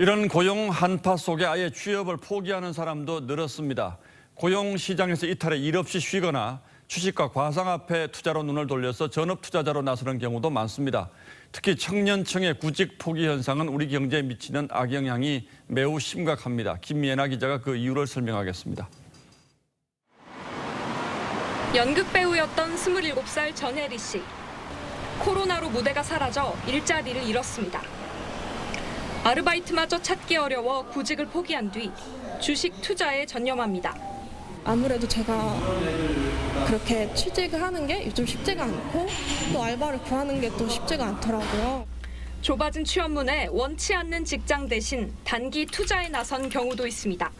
이런 고용 한파 속에 아예 취업을 포기하는 사람도 늘었습니다. 고용 시장에서 이탈해 일 없이 쉬거나 주식과 과상화폐 투자로 눈을 돌려서 전업 투자자로 나서는 경우도 많습니다. 특히 청년층의 구직 포기 현상은 우리 경제에 미치는 악영향이 매우 심각합니다. 김예나 기자가 그 이유를 설명하겠습니다. 연극 배우였던 27살 전혜리 씨. 코로나로 무대가 사라져 일자리를 잃었습니다. 아르바이트마저 찾기 어려워 구직을 포기한 뒤 주식 투자에 전념합니다. 아무래도 제가 그렇게 취직을 하는 게 요즘 쉽지가 않고 또 알바를 구하는 게 또 쉽지가 않더라고요. 좁아진 취업문에 원치 않는 직장 대신 단기 투자에 나선 경우도 있습니다.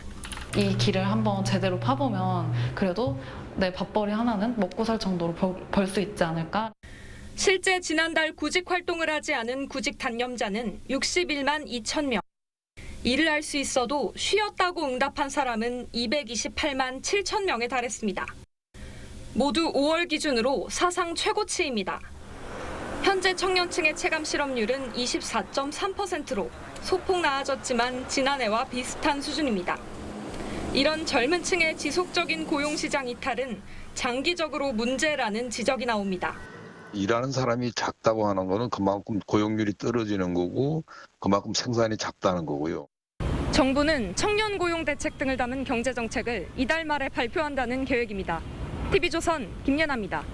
이 길을 한번 제대로 파보면 그래도 내 밥벌이 하나는 먹고 살 정도로 벌 수 있지 않을까. 실제 지난달 구직 활동을 하지 않은 구직 단념자는 61만 2천 명. 일을 할 수 있어도 쉬었다고 응답한 사람은 228만 7천 명에 달했습니다. 모두 5월 기준으로 사상 최고치입니다. 현재 청년층의 체감 실업률은 24.3%로 소폭 나아졌지만 지난해와 비슷한 수준입니다. 이런 젊은 층의 지속적인 고용시장 이탈은 장기적으로 문제라는 지적이 나옵니다. 일하는 사람이 작다고 하는 거는 그만큼 고용률이 떨어지는 거고 그만큼 생산이 작다는 거고요. 정부는 청년 고용 대책 등을 담은 경제 정책을 이달 말에 발표한다는 계획입니다. TV조선 김예나입니다.